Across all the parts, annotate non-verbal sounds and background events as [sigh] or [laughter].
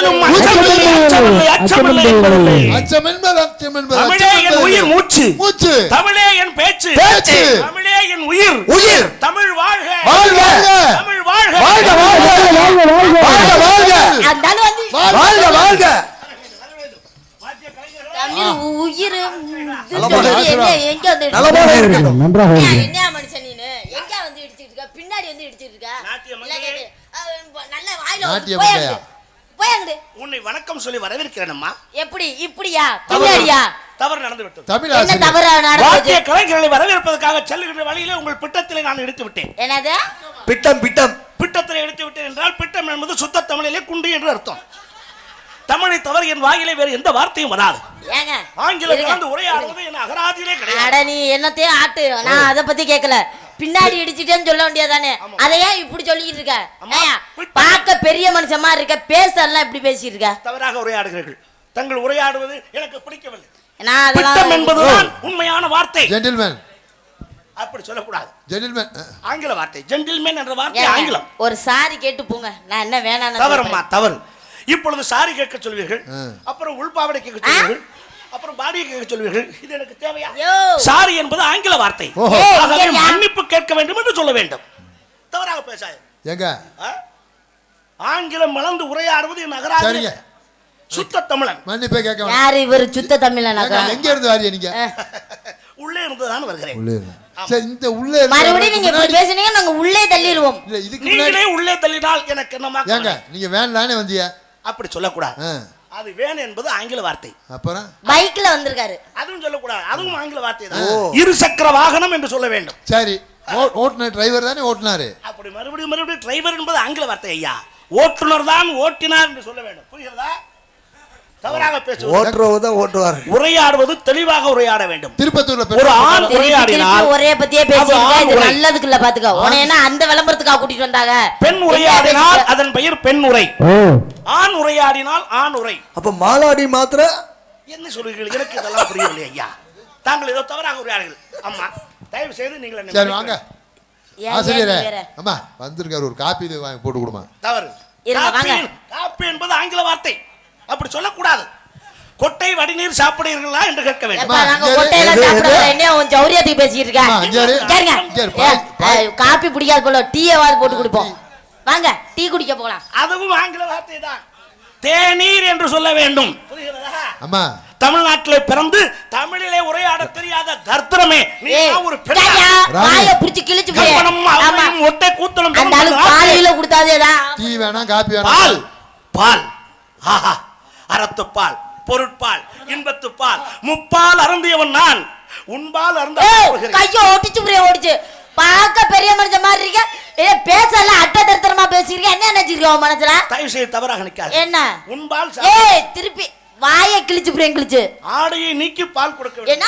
எதிலும் அச்சமில்லை. அச்சமில்லை அச்சமில்லை என்பதில்லை அச்சம் என்பது அச்சம் என்பது தமிழே அச்சம் என் என்பது. உயிர் மூச்சு. மூச்சு. தமிழே என் பேச்சு. பேச்சு. தமிழே என் உயிர். உயிர். தமிழ் வாழ்க. வாழ்க. தமிழ் வாழ்க. வாழ்க வாழ்க. வாழ்க வாழ்க அதனால வந்து வாழ்க வாழ்க. தமிழ் உயிர் நலமாக எங்க எங்க வந்து நலமாக இருக்கட்டும். ஏன், என்ன மனுஷன் எங்க வந்து இடிச்சிட்டு இருக்க? பின்னாடி வந்து இடிச்சிட்டு இருக்க? நல்ல வாயில நாட்டிய வந்து போய் மங்கையா. அங்கிட்டு. போய் அங்கிட்டு. உன்னை வணக்கம் சொல்லி வரவேற்கிறேனம்மா. எப்படி? இப்படியா? பின்னாடியா? தவறு நடந்து விட்டது. தமிழ் என்ன தவறா வாத்திய நடந்தது கலைஞர்களை வரவேற்பதற்காக செல்லுகின்ற வழியிலே உங்கள் பிட்டத்திலே நான் எடுத்து விட்டேன். என்னது? பிட்டம் பிட்டம். பிட்டத்திலே எடுத்து விட்டேன் என்றால் பிட்டம் என்பது சுத்த தமிழிலே குண்டு என்று அர்த்தம். தமிழை தவிர என் வாயிலே வேறு எந்த வார்த்தையும் வராது. ஏங்க ஆங்கிலம். கலந்து உரையாடுவது என் அகராதியிலே கிடையாது. அட நீ என்னத்தையும் ஆட்டு. நான் அத பத்தி கேக்கல. பின்னாடி இடிச்சிட்டேன்னு சொல்ல வேண்டியதானே அதை ஏன் இப்படி சொல்லிக்கிட்டு இருக்க? பார்க்க பெரிய மனுஷன் மாதிரி இருக்க பேசலாம் இப்படி பேசிட்டு இருக்க? தவறாக உரையாடுகிறீர்கள். தங்கள் உரையாடுவது எனக்கு பிடிக்கவில்லை. நான் அதெல்லாம் என்பதுதான் உண்மையான வார்த்தை. ஜென்டில்மேன் அப்படி சொல்லக்கூடாது. ஜென்டில்மேன் ஆங்கில வார்த்தை. ஜென்டில்மேன் என்ற வார்த்தை ஆங்கிலம். ஒரு சாரி கேட்டு போங்க. நான் என்ன வேணாம் தவறம்மா தவறு. இப்பொழுது சாரி கேட்க சொல்வீர்கள். அப்புறம் உள்பாவடை கேட்க சொல்வீர்கள். அப்புறம் பாடியை கேட்க சொல்வீர்கள். இது எனக்கு தேவையா? சாரி என்பது ஆங்கில வார்த்தை. ஆகவே மன்னிப்பு கேட்க வேண்டும் என்று சொல்ல வேண்டும். தவறாக பேசாது. எங்க ஆங்கிலம் மலர்ந்து உரையாடுவது என் அகராதி. சுத்த தமிழன். மன்னிப்பே கேட்க வேணாம். யாரு இவர் சுத்த ஏங்க, எங்க இருந்து வாரிய நீங்க? உள்ளே இருந்துதான் வருகிறேன். இருந்து. சரி இந்த உள்ளே இருந்து மறுபடியும் நீங்க இப்படி பேசுனீங்க நாங்க உள்ளே தள்ளிடுவோம். இல்ல இதுக்கு முன்னாடி நீங்களே உள்ளே தள்ளினால் எனக்கு என்னமா ஏங்க நீங்க வேன் தானே வந்தீங்க அப்படி சொல்லக்கூடாது. அது வேணும் என்பது ஆங்கில வார்த்தை. அப்புறம்? பைக்ல வந்திருக்காரு. அதுவும் சொல்லக்கூடாது. அதுவும் ஆங்கில வார்த்தை தான். இரு சக்கர வாகனம் என்று சொல்ல வேண்டும். சரி. ஓ- ஓட்டுனர் டிரைவர் தானே ஓட்டுனாரு? அப்படி மறுபடியும் மறுபடியும் டிரைவர் என்பது ஆங்கில வார்த்தை ஐயா. ஓட்டுநர் தான் ஓட்டினார் என்று சொல்ல வேண்டும். புரிகிறதா? தவறாக பேசுவது ஓட்டுறவர் தான் ஓட்டுவார். உரையாடுவது தெளிவாக உரையாட வேண்டும். திருப்பத்தூர்ல ஒரு ஆண் திருப்பி உரையாடினால் ஒரே பத்தியே ஆண் இது. நல்லதுக்கு இல்ல பாத்துக்க. உன என்ன அந்த விளம்பரத்துக்கா கூட்டிட்டு வந்தாங்க? பெண் உரையாடினால் அதன் பெயர் பெண் உரை. ஆண் உரையாடினால் ஆண் உரை. அப்ப மாலாடி மாத்திர? என்ன சொல்றீர்கள்? எனக்கு இதெல்லாம் புரியவில்லை ஐயா. தாங்கள் ஏதோ தவறாக உரையாடுங்கள். அம்மா தயவு செய்து நீங்கள் என்னை சரி வாங்க. ஆசிரியரே? அம்மா வந்திருக்காரு ஒரு காப்பி வாங்கி போட்டு கொடுமா. தவறு. காப்பி என்பது ஆங்கில வார்த்தை. அப்படி சொல்லக்கூடாது. கொட்டை வடிநீர் சாப்பிடுகிறீர்களா என்று கேட்க வேண்டும். நாங்க கொட்டையில என்ன உன் ஜௌரியத்துக்கு பேசிட்டு இருக்க காப்பி பிடிக்காது போல டீயாவது போட்டு குடிப்போம். வாங்க டீ குடிக்க போலாம் அதுவும் ஆங்கில வார்த்தை தான். தேநீர் என்று சொல்ல வேண்டும். அம்மா. தமிழ்நாட்டிலே பிறந்து தமிழிலே உரையாட தெரியாத தர்த்தனமே நீ ஒரு. வாயை பிடிச்சு கிழிச்சு போடு. கற்பனம் ஆமா. அவளையும் ஒட்டை கூத்தலும் அந்த பிறந்தது காலையில கொடுத்தாதேதான் டீ வேணாம் காப்பி பால் வேணாம் பால். ஆஹா. அறத்துப்பால் பொருட்பால் இன்பத்துப்பால் முப்பால் அருந்தியவன் நான். உன்பால் அருந்த கைய ஓட்டிச்சு புரிய ஓடிச்சு. பார்க்க பெரிய மனுஷன் மாதிரி இருக்க. ஏ பேசல அட்ட தரித்திரமா பேசிருக்க. என்ன நினைச்சிருக்க உன் மனசுல? தயவு செய்து தவறாக நிற்காது என்ன? உன்பால் ஏய் திருப்பி வாயை கிழிச்சு புரியும் கிழிச்சு. ஆடையை நீக்கி பால் கொடுக்க என்ன?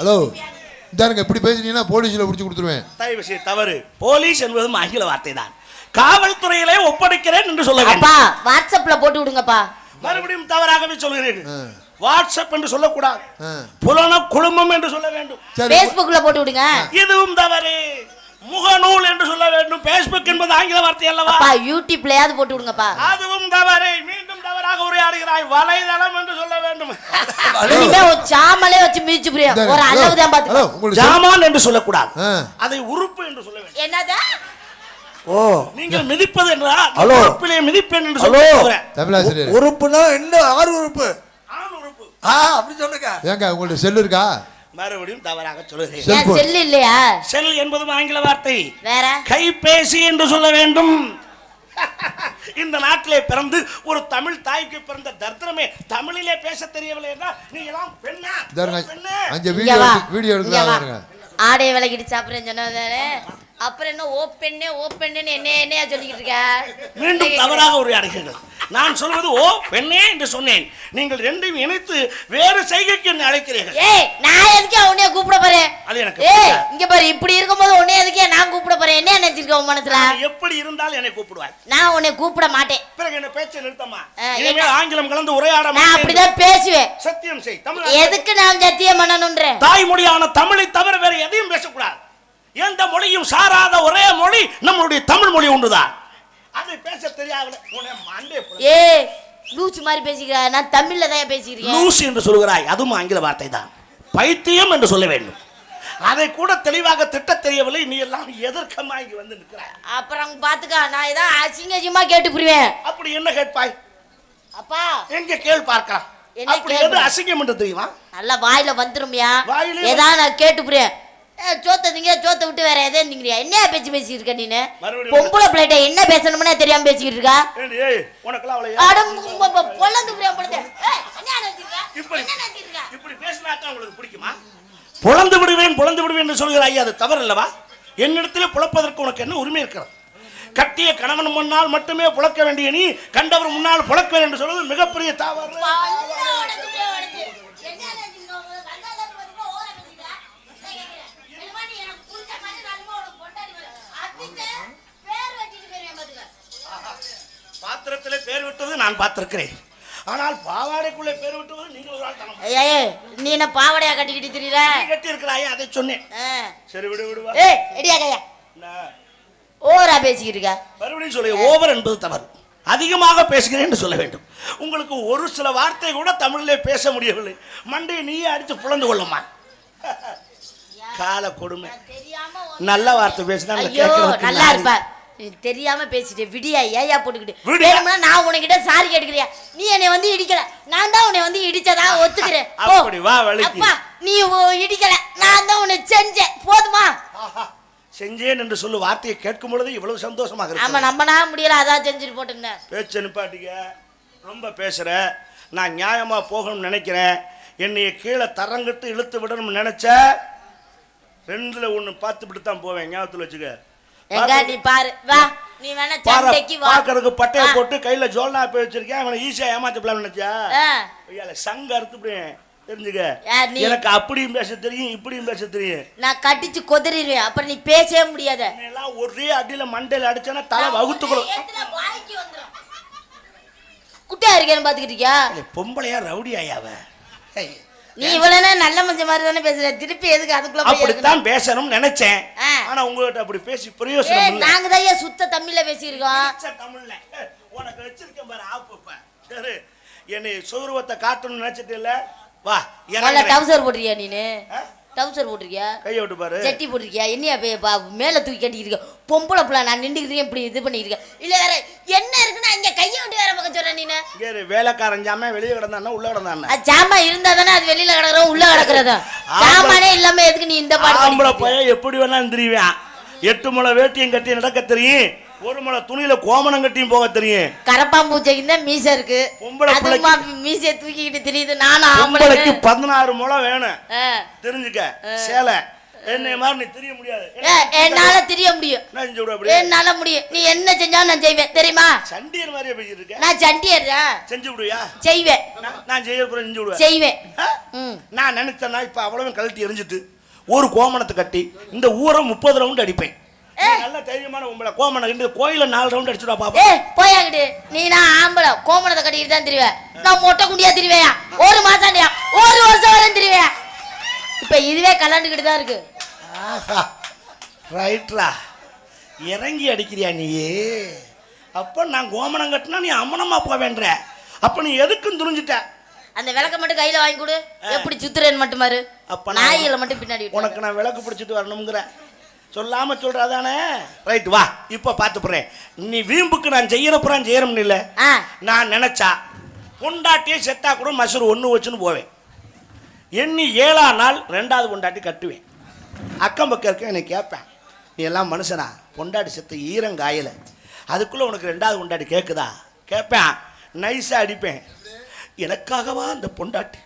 ஹலோ இந்தாருங்க இப்படி பேசுனீங்கன்னா போலீஸ்ல பிடிச்சி கொடுத்துருவேன். தயவு செய்து தவறு. போலீஸ் என்பதும் ஆங்கில வார்த்தை தான் காவல்துறையிலே ஒப்படைக்கிறேன் என்று சொல்ல வாட்ஸ்அப்ல போட்டு விடுங்கப்பா. மறுபடியும் தவறாகவே சொல்கிறீர்கள். வாட்ஸ்அப் என்று சொல்லக்கூடாது. புலன குழுமம் என்று சொல்ல வேண்டும். பேஸ்புக்ல போட்டு விடுங்க. இதுவும் தவறு. முகநூல் என்று சொல்ல வேண்டும். பேஸ்புக் என்பது ஆங்கில வார்த்தை அல்லவா? அப்பா யூடியூப்லயாவது போட்டு விடுங்கப்பா. அதுவும் தவறு. மீண்டும் தவறாக உரையாடுகிறாய். வலைதளம் என்று சொல்ல வேண்டும். இனிமே ஒரு சாமலே வச்சு மிதிச்சு புரியும். ஒரு ஹலோ. பாத்து ஜாமான் என்று சொல்லக்கூடாது. அதை உறுப்பு என்று சொல்ல வேண்டும். என்னதா? ஓ. நீங்கள் மிதிப்பது என்றால் ஹலோ. உறுப்பிலே மிதிப்பேன் என்று ஹலோ. சொல்ல தமிழாசிரியர் உறுப்புனா என்ன? ஆறு உறுப்பு. ஆண் உறுப்பு. ஆ அப்படி சொல்லுங்க ஏங்க உங்கள்ட்ட செல் இருக்கா? மறுபடியும் தவறாக சொல்லுகிறேன். செல் இல்லையா? செல் என்பதும் ஆங்கில வார்த்தை. வேற? கைபேசி என்று சொல்ல வேண்டும். இந்த நாட்டிலே பிறந்து ஒரு தமிழ் தாய்க்கு பிறந்த தர்த்தனமே தமிழிலே பேச தெரியவில்லை என்றால் நீ எல்லாம் பெண்ணா? இந்தாருங்க பெண்ணு. அஞ்சு இங்க வீடியோ வீடியோ எடுக்கலாம் ஆடைய விலகிட்டு சாப்பிடுறேன்னு சொன்னதானே அப்புறம் என்ன ஓப்பெண்ணே ஓப்பெண்ணு என்ன என்னையா சொல்லிக்கிட்டு இருக்க? மீண்டும் தவறாக உரையாடுகிறீர்கள். நான் சொல்வது ஓ பெண்ணே என்று சொன்னேன். நீங்கள் ரெண்டையும் இணைத்து வேறு செய்கைக்கு என்னை அழைக்கிறீர்கள். ஏய் நான் எதுக்கே உன்னைய கூப்பிட போறேன்? அது எனக்கு ஏய். இங்க பாரு இப்படி இருக்கும்போது உன்னைய எதுக்கே நான் கூப்பிட போறேன்? என்ன நினைச்சிருக்க உன் மனசுல? எப்படி இருந்தால் என்னை கூப்பிடுவாய் நான் உன்னை கூப்பிட மாட்டேன். பிறகு என்ன பேச்சை நிறுத்தமா இனிமேல் என்ன? ஆங்கிலம் கலந்து உரையாட நான் அப்படிதான் பேசுவேன். சத்தியம் செய். தமிழ் எதுக்கு நான் சத்தியம் பண்ணணும்ன்றேன்? தாய்மொழியான தமிழை தவிர வேற எதையும் பேசக்கூடாது. எந்த மொழியும் சாராத ஒரே மொழி நம்மளுடைய தமிழ் மொழி ஒன்றுதான். அதை பேச தெரியாத உன்னை மண்டே புல- ஏய் லூச்சு மாதிரி பேசிக்கிறேன் நான் தமிழ்ல தான் பேசிக்கிறேன் லூஸ் என்று சொல்கிறாய் அதுவும் ஆங்கில வார்த்தை தான். பைத்தியம் என்று சொல்ல வேண்டும். அதை கூட தெளிவாக திட்டத் தெரியவில்லை நீ எல்லாம் எதற்கமா இங்க வந்து நிற்கிறாய்? அப்புறம் பாத்துக்கா நான் ஏதாவது அசிங்க அசிங்கமா கேட்டு புரிவேன். அப்படி என்ன கேட்பாய்? அப்பா. எங்க கேள் பார்க்கலாம். என்ன அப்படி? எது அசிங்கம் என்று தெரியுமா? நல்லா வாயில வந்துருமியா. வாயிலே ஏதாவது நான் கேட்டு புரியும் சோத்த திங்க சோத்த விட்டு வேற எதே திங்கிறியா என்ன பேச்சு பேசிட்டு இருக்க நீனு? பொம்பளை என்ன பேசணும்னே தெரியாம பேசிக்கிட்டு இருக்கா? பொல்லந்து இப்படி உங்களுக்கு பிடிக்குமா? புலந்து விடுவேன் புலந்து விடுவேன் என்று சொல்கிறாய் அது தவறு அல்லவா? என்னிடத்திலே புலப்பதற்கு உனக்கு என்ன உரிமை இருக்கிறது? கட்டிய கணவன் முன்னால் மட்டுமே புழக்க வேண்டிய நீ கண்டவர் முன்னால் புழக்க என்று சொல்வது மிகப்பெரிய தவறு பல்ல உடைச்சு புரியா உடைச்சு. என்ன நினைச்சிருக்க உங்களுக்கு? வந்தால இருந்து பாத்தீங்கன்னா ஓர பேசிக்கிறா. நான் கேட்கிறேன். என்னம்மா நீ எனக்கு புடிச்ச மாதிரி நன்மை உனக்கு பொண்டாட்டி வர. அடிச்சு பேர் வச்சிட்டு போயிருவேன் பாத்துக்க. விட்டது நான் பார்த்திருக்கிறேன். ஆனால் பாவாடைக்குள்ளே பேர் விட்டது நீங்கள் ஒரு ஆள் தனம் ஏய், நீ என்ன பாவடையா கட்டிக்கிட்டு திரியிற நீ கட்டி இருக்கிறாயே அதை சொன்னேன். சரி விடு விடுவா. ஏய் எடியா கையா. ஓவரா பேசிக்கிட்டு இருக்கா? மறுபடியும் சொல்ல ஓவர் என்பது தவறு. அதிகமாக பேசுகிறேன் என்று சொல்ல வேண்டும். உங்களுக்கு ஒரு சில வார்த்தை கூட தமிழிலே பேச முடியவில்லை. மண்டையை நீயே அடித்து புலந்து கொள்ளுமா? கால கொடுமை. நல்ல வார்த்தை பேசினா நல்லா நாரி. தெரியாம பேசிட்டே விடியா ஏயா போட்டுக்கிட்டு? வேணும்னா நான் உனக்கிட்ட சாரி கேட்டுக்கிறியா? நீ என்னை வந்து இடிக்கல. நான் தான் உன்னை வந்து இடிச்சதா ஒத்துக்கிறேன். [laughs] அப்படி வா. அப்பா நீ இடிக்கல. நான் தான் உன்னை செஞ்சேன். போதுமா? செஞ்சேன் என்று சொல்லு வார்த்தையை கேட்கும் பொழுது இவ்வளவு சந்தோஷமாக ஆமா இருக்கு நம்பனா முடியல அதான் செஞ்சுட்டு போட்டுருந்தேன். பேச்சு நிப்பாட்டிக்க. ரொம்ப பேசுற. நான் நியாயமா போகணும்னு நினைக்கிறேன். என்னைய கீழே தரங்கிட்டு இழுத்து விடணும்னு நினைச்ச. ரெண்டுல ஒண்ணு பார்த்துவிட்டு தான் போவேன் ஞாபகத்துல வச்சுக்க. எங்க நீ பாரு. வா. நீ வேணா சண்டைக்கு வா. பார்க்கறதுக்கு பட்டைய. போட்டு கையில ஜோல்னா போய் வச்சிருக்கேன் அவனை ஈஸியா ஏமாத்தப்பலாம் நினைச்சா ஆ. ஐயால சங்க அறுத்துப்படியேன் தெரிஞ்சுக்க? எனக்கு அப்படியும் பேச தெரியும் இப்படியும் பேச தெரியும். நான் கட்டிச்சு கொதறிடுவேன் அப்புறம் நீ பேசவே முடியாத. எல்லாம் ஒரே அடியில மண்டையில அடிச்சானா தலை வகுத்துக்கணும். குட்டியா இருக்கேன்னு பாத்துக்கிட்டு இருக்கியா? பொம்பளையா ரவுடி ஆயாவ நீ இவ்வளவு நல்ல மஞ்ச மாதிரி தானே பேசுற? திருப்பி எதுக்கு அதுக்குள்ள? அப்படித்தான் பேசணும்னு நினைச்சேன். ஆனா உங்ககிட்ட அப்படி பேசி பிரயோசனம் நாங்க தான் சுத்த தமிழ்ல பேசியிருக்கோம். தமிழ்ல. உனக்கு வச்சிருக்கேன் பாரு ஆப்பு சரி. என்னை சௌரவத்தை காட்டணும்னு நினைச்சிட்டு இல்ல? வா. டவுசர் போட்டிருக்கியா நீனு? டவுசர் போட்டிருக்கியா? கையை விட்டு பாரு. சட்டி போட்டிருக்கியா? என்னையா மேல தூக்கி கட்டிக்கிட்டு பொம்பளை புள்ள நான் நின்றுக்கிறேன் இப்படி இது பண்ணிட்டு இருக்கேன் இல்ல வேற என்ன இருக்குன்னா இங்க கையை விட்டு வேற பக்கம் சொல்ற நீனு. இங்க இரு, வேலைக்காரன் ஜாம வெளியே கிடந்தானா உள்ள கிடந்தானா அது ஜாமா இருந்தா தானே அது வெளியில கிடக்குறோம் உள்ள கிடக்குறதா? ஜாமானே இல்லாம எதுக்கு நீ இந்த பாடு ஆம்பளை பாடிக்கிட்டு இருக்க? பையன் எப்படி வேணாலும் தெரியுவான் எட்டு முளை வேட்டியும் கட்டி நடக்க தெரியும். ஒரு முளை துணியில கோமணம் கட்டியும் போக தெரியும். கரப்பாம்பூச்சைக்கு தான் மீசை இருக்கு. பொம்பளை அதுமா மீசையை தூக்கிக்கிட்டு தெரியுது நானும் ஆம்பளைக்கு பதினாறு முளை வேணும். தெரிஞ்சுக்க சேலை. என்னை மாதிரி நீ தெரிய முடியாது. என்னால தெரிய முடியும். என்ன செஞ்சு என்னால முடியும். நீ என்ன செஞ்சாலும் நான் செய்வேன். தெரியுமா? சண்டியர் மாதிரியே பேசிட்டு இருக்க. நான் சண்டியர்டா செஞ்சு விடுவியா? செய்வேன். நான் நான் செய்ய செஞ்சு விடுவேன். செய்வேன். நான் நினைச்சேன்னா இப்ப அவ்வளவு கழட்டி எரிஞ்சிட்டு ஒரு கோமணத்தை கட்டி இந்த ஊரை முப்பது ரவுண்ட் அடிப்பேன். நல்ல தைரியமான உங்களை கோமணம் கட்டி கோயில நாலு ரவுண்ட் அடிச்சுடா பாப்பா. ஏய் நீ நான் ஆம்பளை. கோமணத்தை கட்டிக்கிட்டு தான் திரிவேன். நான் மொட்டை குண்டியா திரிவேயா ஒரு மாசம் ஒரு வருஷம் வரையும் திரிவேன். இப்ப இதுவே கலாண்டுக்கிட்டு தான் இருக்கு. ரைட்ரா இறங்கி அடிக்கிறியா நீயே அப்போ நான் கோமணம் கட்டினா நீ அம்மனமா போவேன்ற. அப்போ நீ எதுக்குன்னு துணிஞ்சிட்ட? அந்த விளக்க மட்டும் கையில வாங்கி கொடு. எப்படி சுத்துறேன்னு மட்டும் பாரு. அப்ப நாய்களை மட்டும் பின்னாடி. உனக்கு நான் விளக்கு பிடிச்சிட்டு வரணுங்கிற சொல்லாம சொல்றாதானே? ரைட் வா. இப்போ பார்த்து போறேன் நீ வீம்புக்கு நான் செய்யற புறான் செய்யறோம்னு இல்லை. நான் நினைச்சா பொண்டாட்டியே செத்தா கூட மசூர் ஒன்று வச்சுன்னு போவேன். எண்ணி ஏழாம் நாள் ரெண்டாவது பொண்டாட்டி கட்டுவேன். அக்கம் பக்கம் இருக்க என்னை கேட்பேன். நீ எல்லாம் மனுஷனா? பொண்டாட்டி செத்த ஈரங்காயல அதுக்குள்ளே உனக்கு ரெண்டாவது பொண்டாட்டி கேட்குதா கேட்பேன். நைஸாக அடிப்பேன். எனக்காகவா அந்த பொண்டாட்டி?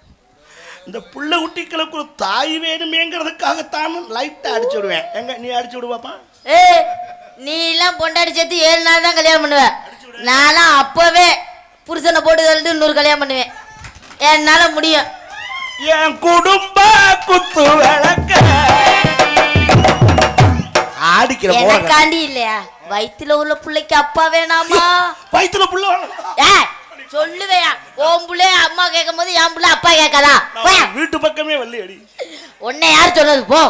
இந்த புள்ள குட்டிகளுக்கு ஒரு தாய் வேணுமேங்கிறதுக்காகத்தான் லைட்டாக அடிச்சு விடுவேன். எங்க? நீ அடிச்சு விடுவாப்பா? ஏய் நீ எல்லாம் பொண்டாடி சேர்த்து ஏழு நாள் தான் கல்யாணம் பண்ணுவ. நான்லாம் அப்பவே புருஷனை போட்டு தள்ளிட்டு இன்னொரு கல்யாணம் பண்ணுவேன். என்னால முடியும். என் குடும்ப குத்து விளக்க. ஆடிக்கிற எனக்காண்டி இல்லையா? வயித்துல உள்ள பிள்ளைக்கு அப்பா வேணாமா? வயிற்றுல புள்ள. ஏ சொல்லுவேயா உன் புள்ளே அம்மா கேட்கும் போது என் புள்ள அப்பா கேட்காதா? வீட்டு பக்கமே வள்ளி அடி உன்னை யார் சொன்னது? போ.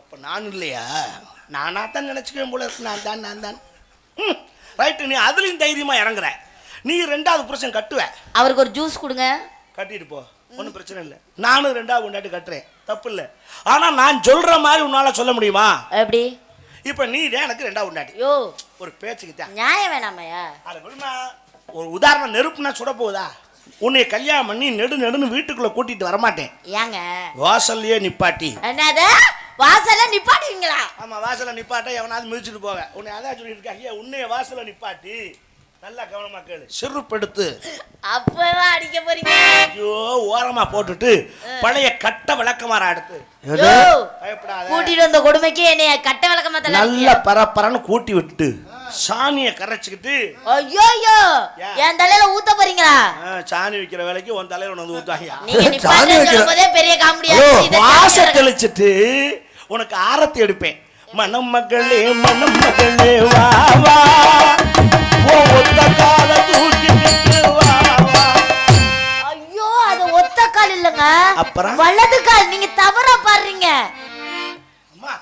அப்ப நான் இல்லையா? நானா தான் நினைச்சுக்கேன் போல இருக்கு. நான் தான் நான் தான். ரைட்டு நீ அதுலயும் தைரியமா இறங்குற. நீ ரெண்டாவது புருஷன் கட்டுவ. அவருக்கு ஒரு ஜூஸ் கொடுங்க. கட்டிட்டு போ. ஒன்றும் பிரச்சனை இல்லை. நானும் ரெண்டாவது கொண்டாட்டி கட்டுறேன். தப்பு இல்லை. ஆனால் நான் சொல்ற மாதிரி உன்னால சொல்ல முடியுமா? எப்படி? இப்போ நீ எனக்கு ரெண்டாவது கொண்டாட்டி ஒரு பேச்சுக்கு தான். நியாயம் வேணாமையா? அது விடுமா. ஒரு உதாரணம் நெருப்புனா சுட போகுதா? உன்னை கல்யாணம் பண்ணி நெடு நெடுன்னு வீட்டுக்குள்ள கூட்டிட்டு வரமாட்டேன். ஏங்க? வாசல்லையே நிப்பாட்டி. என்னது? வாசல்ல நிப்பாட்டுவீங்களா? ஆமா வாசல்ல நிப்பாட்ட எவனாவது மிதிச்சுட்டு போக உன்னை அதான் சொல்லிட்டு இருக்காங்க. ஐயா உன்னைய வாசல்ல நிப்பாட்டி. நல்லா கவனமா கேளு. செருப்படுத்து. அப்பதான் அடிக்க போறீங்க. ஐயோ ஓரமா போட்டுட்டு பழைய கட்ட விளக்கமாற அடுத்து. கூட்டிட்டு வந்த கொடுமைக்கு என்னைய கட்ட விளக்கமா நல்ல பரப்பரன்னு கூட்டி விட்டுட்டு. சாணியை கரைச்சிக்கிட்டு ஐயோ? என் தலையில ஊத்த போறீங்களா? சாணி வைக்கிற வேலைக்கு உன் தலையில வந்து ஊத்தாங்க நீங்க [laughs] சாணி நிப்பாட்டு வைக்கிற- சொல்லும் போதே பெரிய காமெடியா வாச தெளிச்சிட்டு உனக்கு ஆரத்தி எடுப்பேன். மனம் மகளே மனம் மகளே வா வா. ஓ ஒத்த கால தூக்கிட்டு வா வா. ஐயோ அது ஒத்த கால் இல்லங்க. அப்புறம்? வலது கால் நீங்க தவறா அம்மா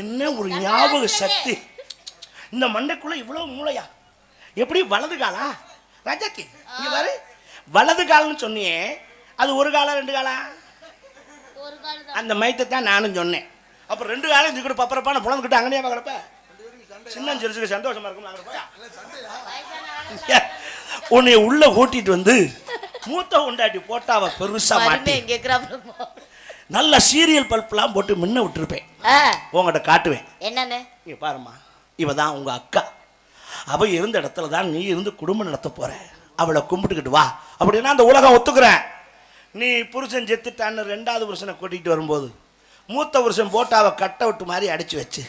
என்ன ஒரு ஞாபக சக்தி? இந்த மண்டைக்குள்ள இவ்வளவு மூளையா? எப்படி? வலது காலா? ராஜாக்கி இங்க பாரு. வலது கால்னு சொன்னியே அது ஒரு காலா ரெண்டு காலா? அந்த மயத்தை தான் நானும் சொன்னேன். அப்ப ரெண்டு காலம் கூட பப்பரப்பான புலந்துக்கிட்டு அங்கனே கிடப்ப சின்ன சிறுசுக்கு சந்தோஷமா இருக்கும் உன்னை உள்ள கூட்டிட்டு வந்து மூத்த உண்டாட்டி போட்டாவ பெருசா மாட்டி. மருமே கேக்குறாப்ல நல்ல சீரியல் பல்ப்லாம் போட்டு முன்ன விட்டுருப்பேன். உங்கள்கிட்ட காட்டுவேன். என்னன்னு? இங்க பாரும்மா. இவ தான் உங்கள் அக்கா. அவள் இருந்த இடத்துல தான் நீ இருந்து குடும்பம் நடத்த போகிற அவளை கும்பிட்டுக்கிட்டு வா. அப்படின்னா அந்த உலகம் ஒத்துக்கிறேன். நீ புருஷன் செத்துட்டான்னு ரெண்டாவது புருஷனை கூட்டிகிட்டு வரும்போது மூத்த புருஷன் போட்டு அவ கட்டை விட்டு மாதிரி அடித்து வச்சு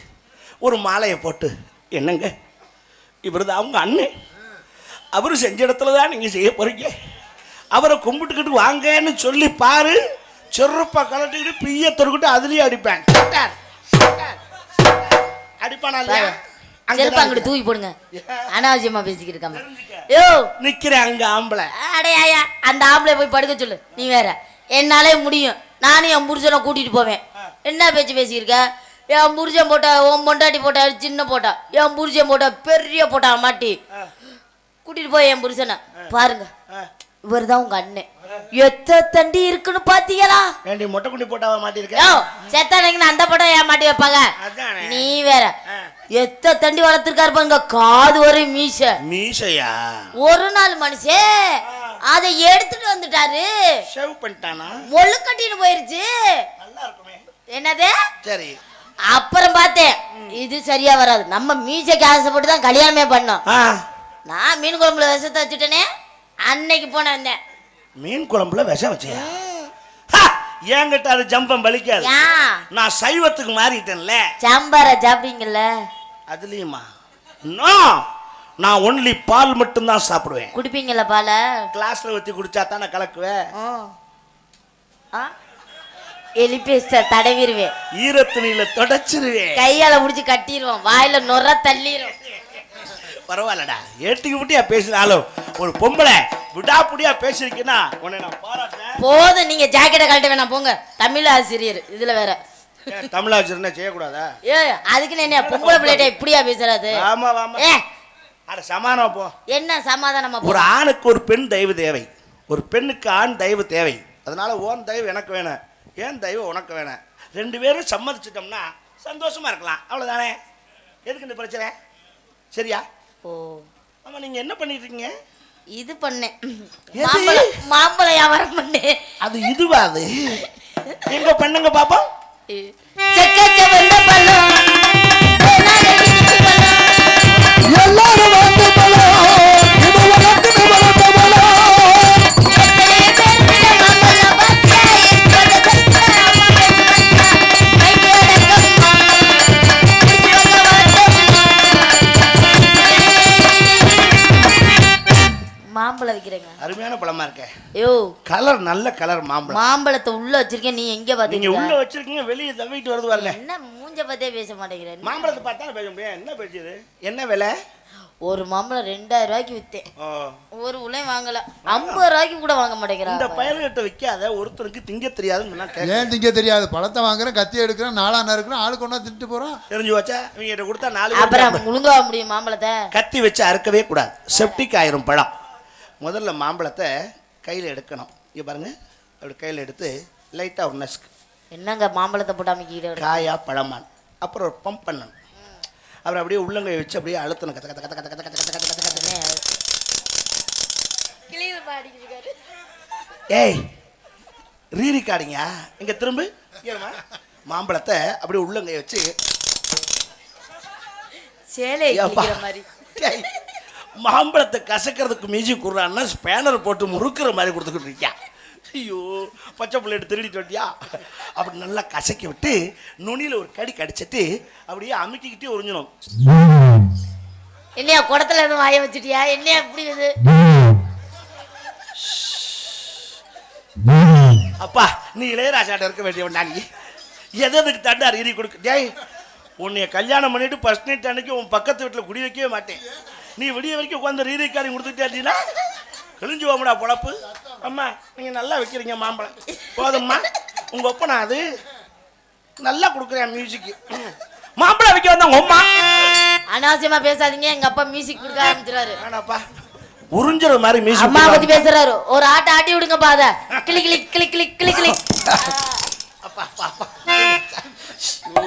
ஒரு மாலையை போட்டு என்னங்க? இவர் தான் அவங்க அண்ணன் அவர் செஞ்ச இடத்துல தான் நீங்கள் செய்ய போகிறீங்க அவரை கும்பிட்டுக்கிட்டு வாங்கன்னு சொல்லி பாரு. செருப்பை கலட்டிக்கிட்டு பிய்ய தொறுக்கிட்டு அதுலேயே அடிப்பேன். அடிப்பானா இல்லையா? செருப்பு அங்கிட்டு தூக்கி போடுங்க? அனாவசியமா பேசிக்கிட்டு இருக்காம. யோ. நிக்கிறேன் அங்க ஆம்பளை. அடையாயா அந்த ஆம்பளை போய் படுக்க சொல்லு. நீ வேற. என்னாலே முடியும். நானும் என் புருஷனை கூட்டிட்டு போவேன். என்ன பேச்சு பேசியிருக்க என் புருஷன் போட்டா உன் பொண்டாட்டி போட்டா சின்ன போட்டா என் புருஷன் போட்டா பெரிய போட்டா மாட்டி. கூட்டிட்டு போய் என் புருஷனை. பாருங்க. இவர் தான் உங்க அண்ணன். எத்த தண்டி இருக்குன்னு பாத்தீங்களா? ஏண்டி மொட்டை குண்டி போட்டாவ மாட்டிருக்க யோ செத்தானங்கன்னு அந்த படம் ஏன் மாட்டி வைப்பாங்க. நீ வேற. எத்த தண்டி வளர்த்துருக்காரு பாருங்க காது வரை மீச. மீசையா? ஒரு நாள் மனுஷன் அதை எடுத்துட்டு வந்துட்டாரு. ஷேவ் பண்ணிட்டானா? முள்ளு கட்டின்னு போயிருச்சு. நல்லா இருக்குமே என்னது? சரி. அப்புறம் பார்த்தேன் இது சரியா வராது. நம்ம மீசைக்கு ஆசைப்பட்டு தான் கல்யாணமே பண்ணோம். நான் மீன் குழம்புல விஷத்தை வச்சுட்டேனே அன்னைக்கு போனேன் வந்தேன். மீன் குழம்புல விஷம் வச்சியா? என்கிட்ட அது ஜம்பம் பலிக்காது நான் சைவத்துக்கு மாறிட்டேன்ல. சாம்பாரை சாப்பிடுவீங்கல்ல அதுலயுமா? நோ! நான் ஒன்லி பால் மட்டும்தான் சாப்பிடுவேன். குடிப்பீங்கல்ல பாலை? கிளாஸ்ல ஊத்தி குடிச்சா தானே கலக்குவேன் எலி பேஸ்ட தடவிடுவேன் ஈரத்துணியில தொடச்சிருவேன். கையால முடிச்சு கட்டிடுவோம் வாயில நுர தள்ளிரும். பரவாயில்லடா. ஏட்டிக்கு முட்டியா பேசினாலும் ஒரு பொம்பளை விடாப்புடியா பேசிருக்கீன்னா உன்னை நான் பாராட்டேன் போதும் நீங்க ஜாக்கெட்டை கழட்ட வேணாம் போங்க. தமிழ் ஆசிரியர் இதுல வேற. தமிழாச்சிருந்தா செய்யக்கூடாதா? ஏ அதுக்கு என்ன பொம்பளை பிள்ளைகிட்ட இப்படியா பேசுறது? ஆமா ஆமா ஏ. அட சமானம் போ. என்ன சமாதானமா ஒரு போ ஆணுக்கு ஒரு பெண் தெய்வ தேவை. ஒரு பெண்ணுக்கு ஆண் தெய்வ தேவை. அதனால ஓன் தெய்வம் எனக்கு வேணும். ஏன் தெய்வம் உனக்கு வேணும். ரெண்டு பேரும் சம்மதிச்சிட்டோம்னா சந்தோஷமா இருக்கலாம். அவ்வளவுதானே? எதுக்கு இந்த பிரச்சனை? சரியா? ஓ. ஆமா நீங்க என்ன பண்ணிட்டு இருக்கீங்க இது பண்ணேன்? மாம்பழம் மாம்பழம் வியாபாரம் பண்ணேன். அது இதுவா அது? எங்க பண்ணுங்க பாப்போம் பழமா இருக்கு. இருக்க யோ. கலர் நல்ல கலர் மாம்பழம். மாம்பழத்தை உள்ள வச்சிருக்கேன் நீ எங்க நீங்க உள்ள பாத்தீங்க வச்சிருக்கீங்க வெளியே தவிட்டு வருது பாருங்க. என்ன மூஞ்ச பத்தே பேச மாட்டேங்கிறேன் மாம்பழத்தை பார்த்தா பேச முடியாது. என்ன பேசுது என்ன விலை? ஒரு மாம்பழம் ரெண்டாயிரம் ரூபாய்க்கு வித்தேன். ஓ, ஒரு உலையும் வாங்கல. ஐம்பது ரூபாய்க்கு கூட வாங்க இந்த மாட்டேங்கிறான் பயல்கிட்ட விற்காத ஒருத்தருக்கு திங்க தெரியாதுன்னு ஏன் திங்க தெரியாது? பழத்தை வாங்குறேன் கத்தி எடுக்கிறேன் நாளான இருக்கிறேன் ஆளு கொண்டா திட்டு போறான் தெரிஞ்சு வச்சா இவங்க கிட்ட கொடுத்தா நாலு அப்புறம். முழுங்க முடியும் மாம்பழத்தை? கத்தி வச்சு அறுக்கவே கூடாது. செப்டிக் ஆயிரும் பழம். முதல்ல மாம்பழத்தை கையில் எடுக்கணும். இங்கே பாருங்க. அப்படி கையில் எடுத்து லைட்டாக ஒரு நசுக்கு. என்னங்க மாம்பழத்தை போட்டு அமைக்கிட்டு காயா பழமான். அப்புறம் ஒரு பம்ப் பண்ணணும். அப்புறம் அப்படியே உள்ளங்கை வச்சு அப்படியே அழுத்தணும். கத்த கத்த கத்த கத்த கத்த கத்த கத்த கத்த கத்த ஏய் ரீரி காடிங்க இங்க திரும்ப? மாம்பழத்தை அப்படியே உள்ளங்கை வச்சு சேலை மாதிரி. மாம்பழத்தை கசக்கிறதுக்கு மியூசி கொடுறான்னா ஸ்பேனர் போட்டு முறுக்குற மாதிரி கொடுத்துக்கிட்டு இருக்கியா? ஐயோ பச்சை பிள்ளைட்டு திருடிட்டு வட்டியா அப்படி நல்லா கசக்கி விட்டு நுனியில் ஒரு கடி கடிச்சிட்டு அப்படியே அமுக்கிக்கிட்டே உறிஞ்சணும். என்னையா குடத்துல எதுவும் வாய வச்சுட்டியா? என்னையா இப்படி இது? அப்பா நீ இளையராஜாட்ட இருக்க வேண்டியவன் நீ எது எதுக்கு தண்டா ரீதி கொடுக்க டேய் உன்னைய கல்யாணம் பண்ணிட்டு ஃபர்ஸ்ட் நைட் அன்னைக்கு உன் பக்கத்து வீட்டில் குடி வைக்கவே மாட்டேன். நீ விடிய வரைக்கும் உட்காந்து ரீதி காரி கொடுத்துட்டே கிழிஞ்சு போமுடா பொழப்பு. அம்மா நீங்கள் நல்லா வைக்கிறீங்க மாம்பழம். போதும்மா. உங்கள் ஒப்பனா அது. நல்லா கொடுக்குறேன் மியூசிக்கு மாம்பழம் வைக்க வந்தா உங்க அம்மா. அனாவசியமா பேசாதீங்க. எங்க அப்பா மியூசிக் கொடுக்க ஆரம்பிச்சிடாரு வேணாப்பா. உறிஞ்சுற மாதிரி அம்மா பத்தி மியூசிக் பேசுறாரு. ஒரு ஆட்ட ஆட்டி விடுங்க பாத கிளி கிளி கிளி கிளி கிளி கிளி. அப்பா அப்பா ஓ.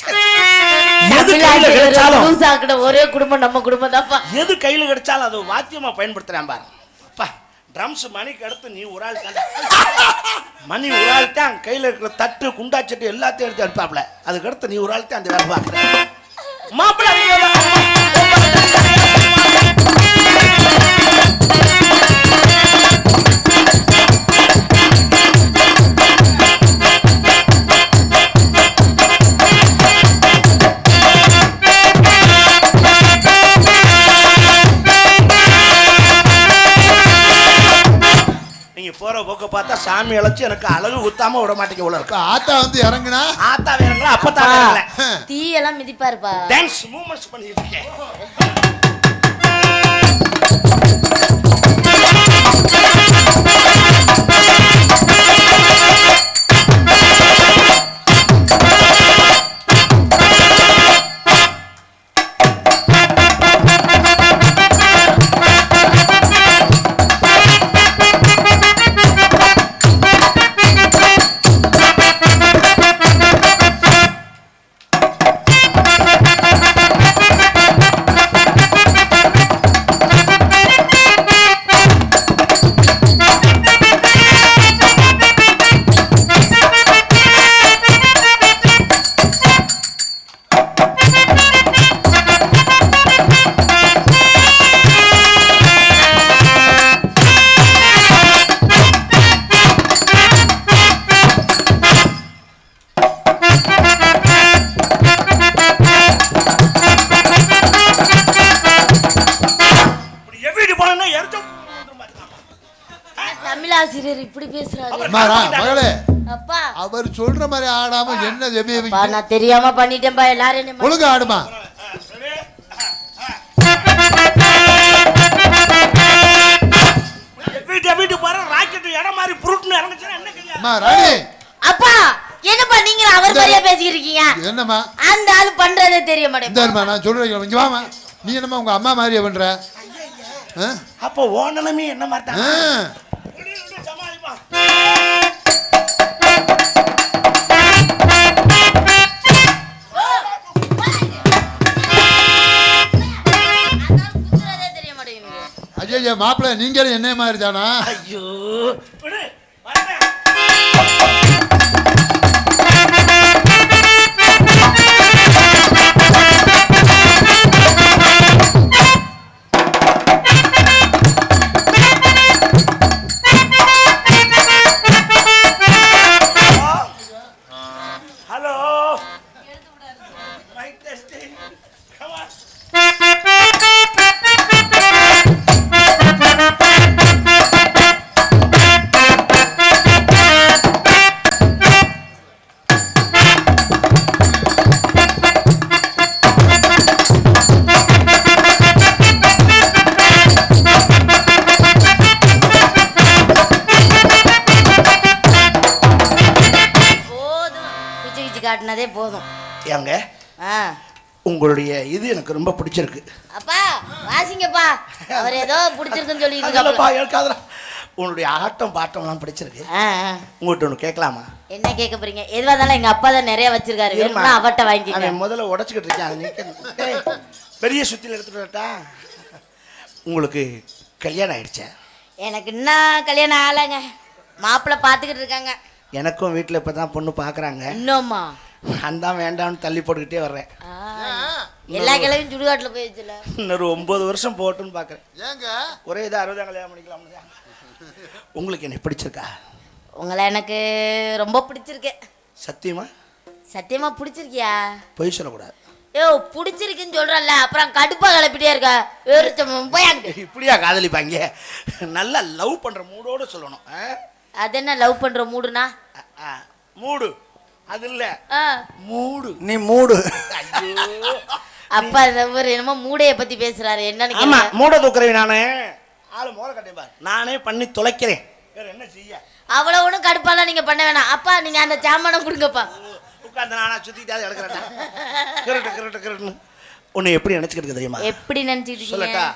[laughs] எது கையில தமிழ் கிடைச்சாலும். லூஸ் ஆக்கிட ஒரே குடும்பம் நம்ம குடும்பம் தான்ப்பா எது கையில கிடைச்சாலும் அது வாத்தியமா பயன்படுத்துறேன் பாரு. அப்பா ட்ரம்ஸ் மணிக்கு அடுத்து நீ ஒரு ஆள் தான் மணி ஒரு ஆள் தான் கையில இருக்கிற தட்டு குண்டாச்சட்டு எல்லாத்தையும் எடுத்து எடுப்பாப்ல அதுக்கு அடுத்து நீ ஒரு ஆள் தான் அந்த வேலை பார்க்குற மாப்பிள்ளை பார்த்தா சாமி அழைச்சு எனக்கு அழகு குத்தாம விட மாட்டேங்க உள்ள இப்ப இருக்கா. ஆத்தா வந்து இறங்குனா? ஆத்தா வேறங்களா அப்பத்தான் வேறங்களா. தீ எல்லாம் மிதிப்பாருப்பா. டான்ஸ் மூமெண்ட்ஸ் பண்ணிட்டு இருக்கேன். மகளே. அப்பா. அவர் சொல்ற மாதிரி ஆடாம என்ன ஜெபி அப்பா நான் தெரியாம பண்ணிட்டேன்பா எல்லாரும் என்ன ஒழுங்கா ஆடுமா. வீட்டு வீட்டு பாரு ராக்கெட் இடம் மாதிரி புருட்டுன்னு இறங்குச்சுன்னா என்ன அப்பா என்னப்பா நீங்க அவர் மாதிரியா பேசிக்கிட்டு இருக்கீங்க என்னம்மா? அந்த ஆளு பண்றதே தெரிய மாட்டேன் நான் சொல்றேன் இங்க வாமா நீ என்னம்மா உங்க அம்மா மாதிரியே பண்ற? அப்போ ஓ நிலைமை என்ன மாதிரி ஐயோ மாப்பிள்ளை நீங்களும் என்ன மாதிரி தானா? ஐயோ. உங்களுடைய இது எனக்கு ரொம்ப பிடிச்சிருக்கு. அப்பா வாசிங்கப்பா. அவர் ஏதோ பிடிச்சிருக்குன்னு. எனக்காதுடா உன்னுடைய ஆட்டம் பாட்டம்லாம் பிடிச்சிருக்கு. உங்கள்கிட்ட ஒன்று கேட்கலாமா? என்ன கேட்க போறீங்க? எதுவா இருந்தாலும் எங்க அப்பா தான் நிறைய வச்சிருக்காரு. வேணும்னா அவட்ட அவன் முதல்ல உடச்சிக்கிட்டு இருக்கேன். பெரிய சுத்தியில் எடுத்துட்டு வரட்டா? உங்களுக்கு கல்யாணம் ஆயிடுச்சா? எனக்கு இன்னும் கல்யாணம் ஆகலைங்க. மாப்பிள்ளை பார்த்துக்கிட்டு இருக்காங்க. எனக்கும் வீட்டில் இப்போ தான் பொண்ணு பார்க்குறாங்க. இன்னும்மா. நான் தான் வேண்டாம்னு தள்ளி போட்டுக்கிட்டே வர்றேன். எல்லா கிழமையும் சுடுகாட்டில் போயிடுச்சுல இன்னொரு ஒம்பது வருஷம் போகட்டும்னு பார்க்குறேன் ஏங்க? ஒரே இது அறுபதாம் கல்யாணம் பண்ணிக்கலாம்னு தான். உங்களுக்கு என்ன பிடிச்சிருக்கா? உங்களை எனக்கு ரொம்ப பிடிச்சிருக்கு. சத்தியமா? சத்தியமா பிடிச்சிருக்கியா? பொய் சொல்லக்கூடாது. ஏ பிடிச்சிருக்குன்னு சொல்றல அப்புறம் கடுப்பா கிளப்பிட்டே இருக்க. வெறுச்சம் போய். இப்படியா காதலிப்பாங்க? நல்லா லவ் பண்ணுற மூடோட சொல்லணும் ஆ? அது என்ன லவ் பண்ற மூடுனா. மூடு அது இல்லை ஆ. மூடு. நீ மூடு. ஐயோ. அப்பா ஒரு என்னமோ மூடைய பத்தி பேசுறாரு. என்னன்னு ஆமா. மூட தூக்குறேன் நானே. ஆளு மோத கட்டேன் பாரு. நானே பண்ணி தொலைக்கிறேன். வேற என்ன செய்ய? அவ்வளவு ஒண்ணும் கடுப்பாலாம் நீங்க பண்ண வேணாம். அப்பா நீங்க அந்த சாமானை கொடுங்கப்பா. உட்காந்து நானா சுத்திட்டாது எடுக்கிறேன் கிரட்டு கிரட்டு கிரட்டுன்னு. உன்னை எப்படி நினைச்சுக்கிறது தெரியுமா? எப்படி நினைச்சிட்டு இருக்கீங்க? சொல்லட்டா.